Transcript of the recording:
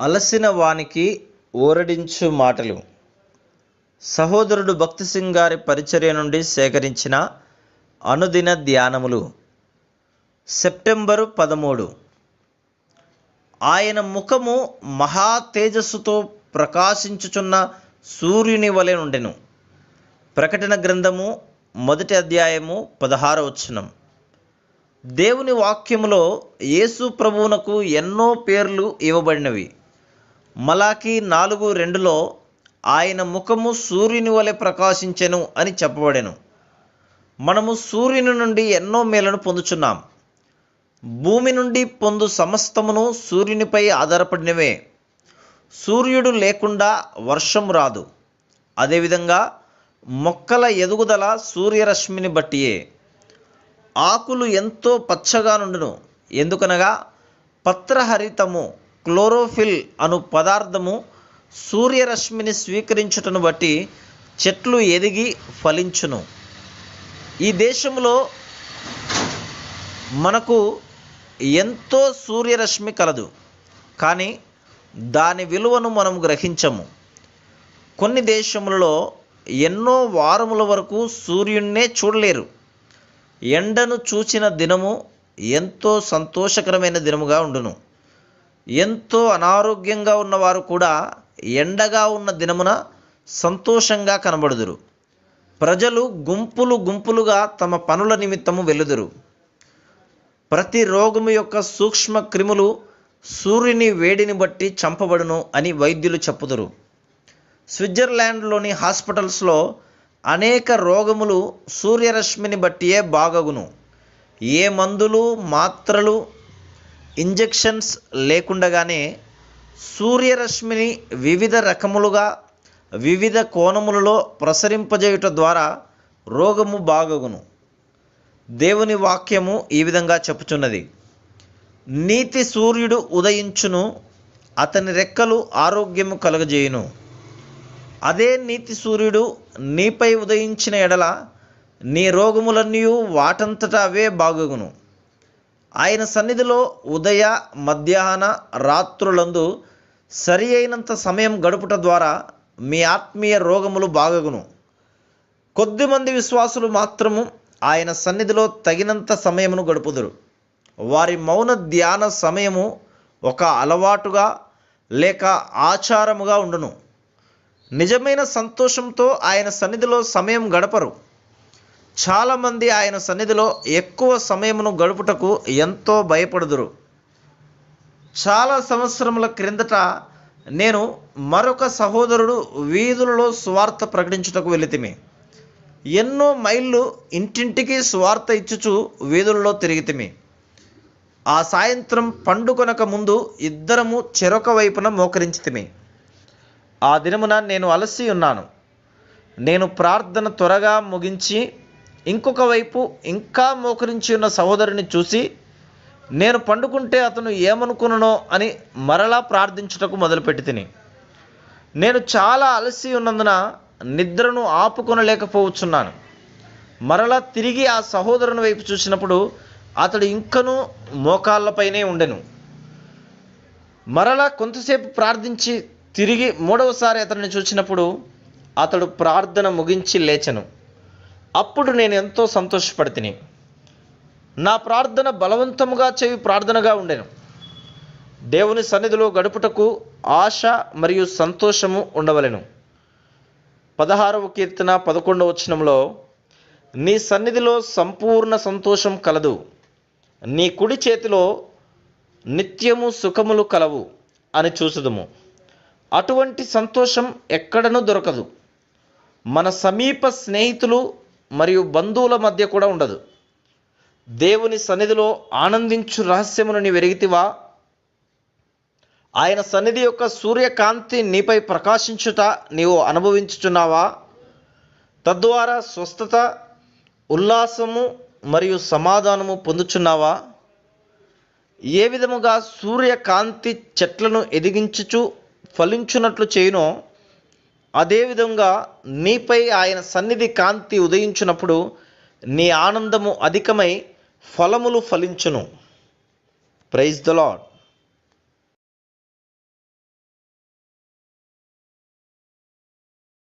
అలసిన వానికి ఊరడించు మాటలు. సహోదరుడు భక్తి సింగ్ గారి పరిచర్య నుండి సేకరించిన అనుదిన ధ్యానములు. సెప్టెంబరు పదమూడు. ఆయన ముఖము మహా తేజస్సుతో ప్రకాశించుచున్న సూర్యుని వలె నుండెను. ప్రకటన గ్రంథము మొదటి అధ్యాయము పదహార వచనం. దేవుని వాక్యములో యేసు ప్రభువునకు ఎన్నో పేర్లు ఇవ్వబడినవి. మలాకి నాలుగు రెండులో ఆయన ముఖము సూర్యుని వలె ప్రకాశించెను అని చెప్పబడెను. మనము సూర్యుని నుండి ఎన్నో మేలను పొందుచున్నాం. భూమి నుండి పొందు సమస్తమును సూర్యునిపై ఆధారపడినవే. సూర్యుడు లేకుండా వర్షం రాదు. అదేవిధంగా మొక్కల ఎదుగుదల సూర్యరశ్మిని బట్టియే. ఆకులు ఎంతో పచ్చగా నుండును. ఎందుకనగా పత్రహరితము క్లోరోఫిల్ అను పదార్థము సూర్యరశ్మిని స్వీకరించుటను బట్టి చెట్లు ఎదిగి ఫలించును. ఈ దేశంలో మనకు ఎంతో సూర్యరశ్మి కలదు కానీ దాని విలువను మనం గ్రహించము. కొన్ని దేశములలో ఎన్నో వారముల వరకు సూర్యున్నే చూడలేరు. ఎండను చూచిన దినము ఎంతో సంతోషకరమైన దినముగా ఉండును. ఎంతో అనారోగ్యంగా ఉన్నవారు కూడా ఎండగా ఉన్న దినమున సంతోషంగా కనబడుదురు. ప్రజలు గుంపులు గుంపులుగా తమ పనుల నిమిత్తము వెలుదురు ప్రతి రోగము యొక్క సూక్ష్మ క్రిములు సూర్యుని వేడిని బట్టి చంపబడును అని వైద్యులు చెప్పుదురు. స్విట్జర్లాండ్లోని హాస్పిటల్స్లో అనేక రోగములు సూర్యరశ్మిని బట్టియే బాగగును. ఏ మందులు మాత్రలు ఇంజెక్షన్స్ లేకుండగానే సూర్యరశ్మిని వివిధ రకములుగా వివిధ కోణములలో ప్రసరింపజేయుట ద్వారా రోగము బాగగును. దేవుని వాక్యము ఈ విధంగా చెప్పుచున్నది. నీతి సూర్యుడు ఉదయించును అతని రెక్కలు ఆరోగ్యము కలుగజేయును. అదే నీతి సూర్యుడు నీపై ఉదయించిన ఎడల నీ రోగములన్నీ వాటంతటా అవే బాగుగును. ఆయన సన్నిధిలో ఉదయ మధ్యాహ్న రాత్రులందు సరి అయినంత సమయం గడుపుట ద్వారా మీ ఆత్మీయ రోగములు బాగగును. కొద్దిమంది విశ్వాసులు మాత్రము ఆయన సన్నిధిలో తగినంత సమయమును గడుపుదురు. వారి మౌన ధ్యాన సమయము ఒక అలవాటుగా లేక ఆచారముగా ఉండును. నిజమైన సంతోషంతో ఆయన సన్నిధిలో సమయం గడపరు. చాలామంది ఆయన సన్నిధిలో ఎక్కువ సమయమును గడుపుటకు ఎంతో భయపడుదురు. చాలా సంవత్సరముల క్రిందట నేను మరొక సహోదరుడు వీధులలో స్వార్థ ప్రకటించుటకు వెళితిమి ఎన్నో మైళ్ళు ఇంటింటికి స్వార్థ ఇచ్చుచు వీధులలో తిరిగితిమి. ఆ సాయంత్రం పండుకొనక ముందు ఇద్దరము చెరొక వైపున మోకరించితిమి. ఆ దినమున నేను అలసి ఉన్నాను. నేను ప్రార్థన త్వరగా ముగించి ఇంకొక వైపు ఇంకా మోకరించి ఉన్న సహోదరుని చూసి నేను పండుకుంటే అతను ఏమనుకునో అని మరలా ప్రార్థించుటకు మొదలుపెట్టి తిని నేను చాలా అలసి ఉన్నందున నిద్రను ఆపుకొనలేకపోవచ్చున్నాను. మరలా తిరిగి ఆ సహోదరుని వైపు చూసినప్పుడు అతడు ఇంకనూ మోకాళ్ళపైనే ఉండెను. మరలా కొంతసేపు ప్రార్థించి తిరిగి మూడవసారి అతన్ని చూసినప్పుడు అతడు ప్రార్థన ముగించి లేచెను. అప్పుడు నేను ఎంతో సంతోషపడితిని. నా ప్రార్థన బలవంతముగా చెవి ప్రార్థనగా ఉండెను. దేవుని సన్నిధిలో గడుపుటకు ఆశ మరియు సంతోషము ఉండవలెను. పదహారవ కీర్తన పదకొండవ వచనంలో నీ సన్నిధిలో సంపూర్ణ సంతోషం కలదు. నీ కుడి చేతిలో నిత్యము సుఖములు కలవు అని చూసుదుము అటువంటి సంతోషం ఎక్కడనూ దొరకదు. మన సమీప స్నేహితులు మరియు బంధువుల మధ్య కూడా ఉండదు. దేవుని సన్నిధిలో ఆనందించు రహస్యమును నీ వెరిగితివా ఆయన సన్నిధి యొక్క సూర్యకాంతి నీపై ప్రకాశించుట నీవు అనుభవించుచున్నావా? తద్వారా స్వస్థత ఉల్లాసము మరియు సమాధానము పొందుచున్నావా? ఏ విధముగా సూర్యకాంతి చెట్లను ఎదిగించుచు ఫలించున్నట్లు చేయునో అదేవిధంగా నీపై ఆయన సన్నిధి కాంతి ఉదయించినప్పుడు నీ ఆనందము అధికమై ఫలములు ఫలించును. Praise the lord